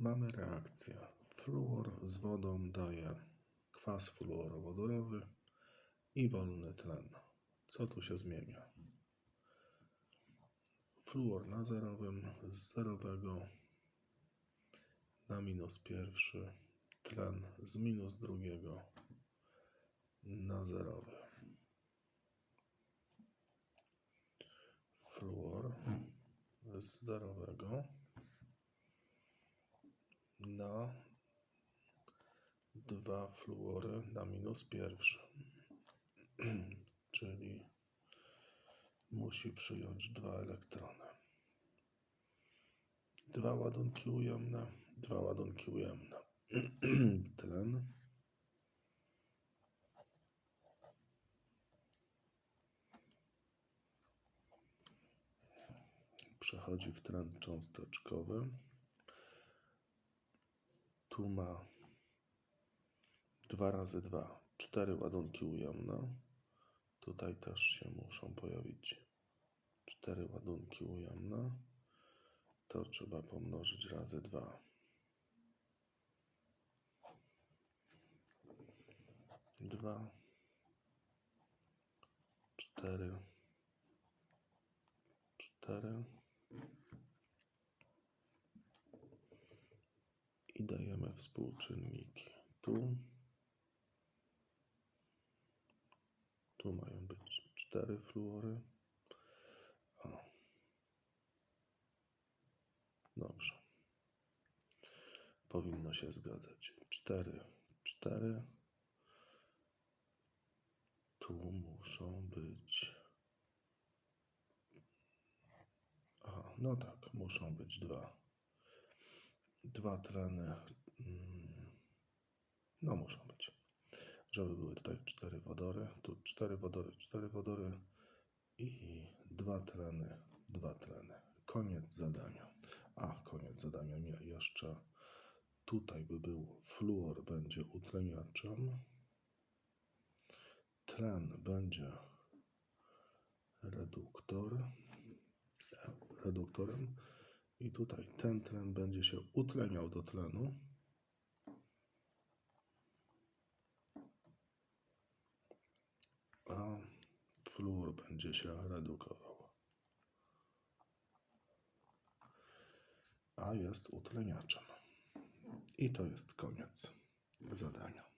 Mamy reakcję. Fluor z wodą daje kwas fluorowodorowy i wolny tlen. Co tu się zmienia? Fluor na zerowym z zerowego na minus pierwszy, tlen z minus drugiego na zerowy. Fluor z zerowego na dwa fluory na minus pierwszy. Czyli musi przyjąć dwa elektrony. Dwa ładunki ujemne, dwa ładunki ujemne. Tlen. Przechodzi w tlen cząsteczkowy. Tu ma 2 razy 2, 4 ładunki ujemne. Tutaj też się muszą pojawić 4 ładunki ujemne. To trzeba pomnożyć razy 2. 2, 4, 4. I dajemy współczynniki. Tu. Tu mają być cztery fluory. O. Dobrze. Powinno się zgadzać. Cztery, cztery. Tu muszą być. Aha, no tak, muszą być dwa. Dwa tleny. mm, No, muszą być. Żeby były tutaj cztery wodory. Tu cztery wodory, cztery wodory i dwa tleny, dwa tleny. Koniec zadania. A, koniec zadania. Nie, jeszcze tutaj by był fluor, będzie utleniaczem. Tlen będzie reduktor, reduktorem. I tutaj ten tlen będzie się utleniał do tlenu. A fluor będzie się redukował. A jest utleniaczem. I to jest koniec zadania.